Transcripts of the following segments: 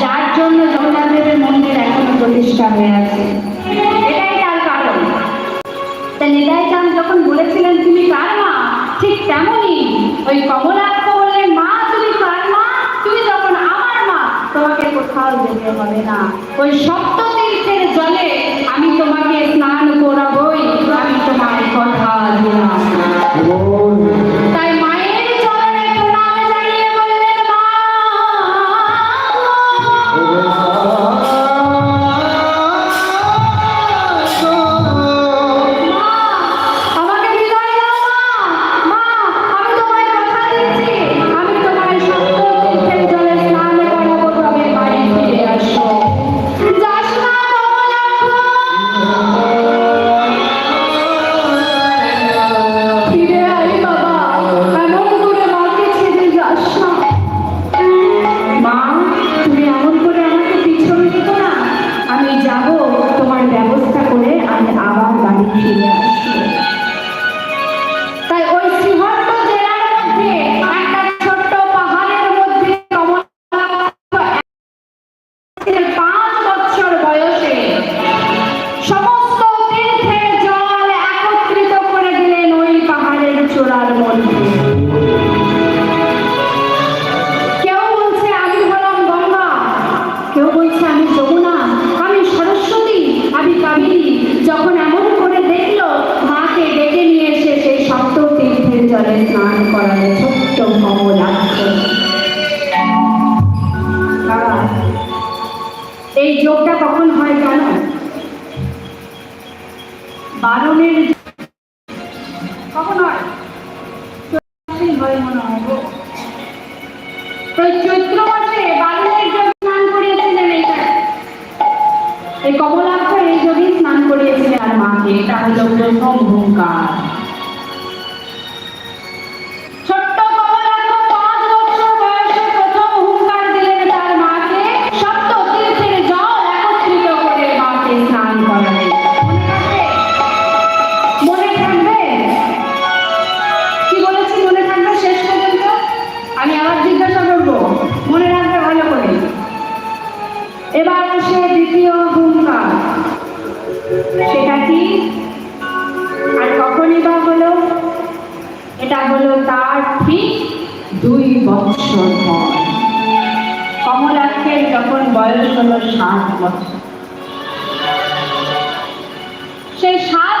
যার জন্য জগন্নাথ মন্দির এখনও প্রতিষ্ঠা হয়ে আছে। এটাই তার কারণ। তাই নিতাই চান যখন বলেছিলেন, তুমি কার মা? ঠিক তেমনই ওই কমলাক্ষ বললেন, মা, তুমি কার মা? তুমি যখন আমার মা। তোমাকে কোথাও যেতে হবে না। ওই সপ্তাহ তোমার ব্যবস্থা করে আমি আবার বাড়ি ফিরে আসব পাগল হয়ে গেল বারণের কখন হয়? মনে হয় চৈত্র মাসে বারণের জন্য স্নান করিয়েছিলেন এই কমলাক্ষ এই জন্যই স্নান করিয়েছিলেন আর মাকে। এটা হলো প্রথম হুঙ্কার। দ্বিতীয় হুঙ্কার সেটা কি? আর কখনই বা হলো? এটা হলো তার ঠিক দুই বছর পর। কমলাক্ষের যখন বয়স হলো সাত বছর। সেই সাত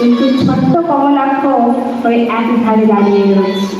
কিন্তু ছোট্ট কমলাক্ষ ওই এক ধারে দাঁড়িয়ে রয়েছে।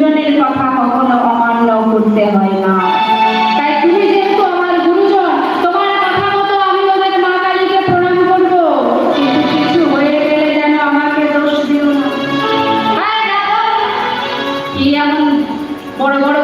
গুরুজনের কথা কখনো অমান্য করতে হয় না। তাই তুমি যেহেতু আমার তোমার মতো আমি মা কালীকে প্রণাম কিছু হয়ে গেলে যেন আমাকে দোষ দিও বড় বড়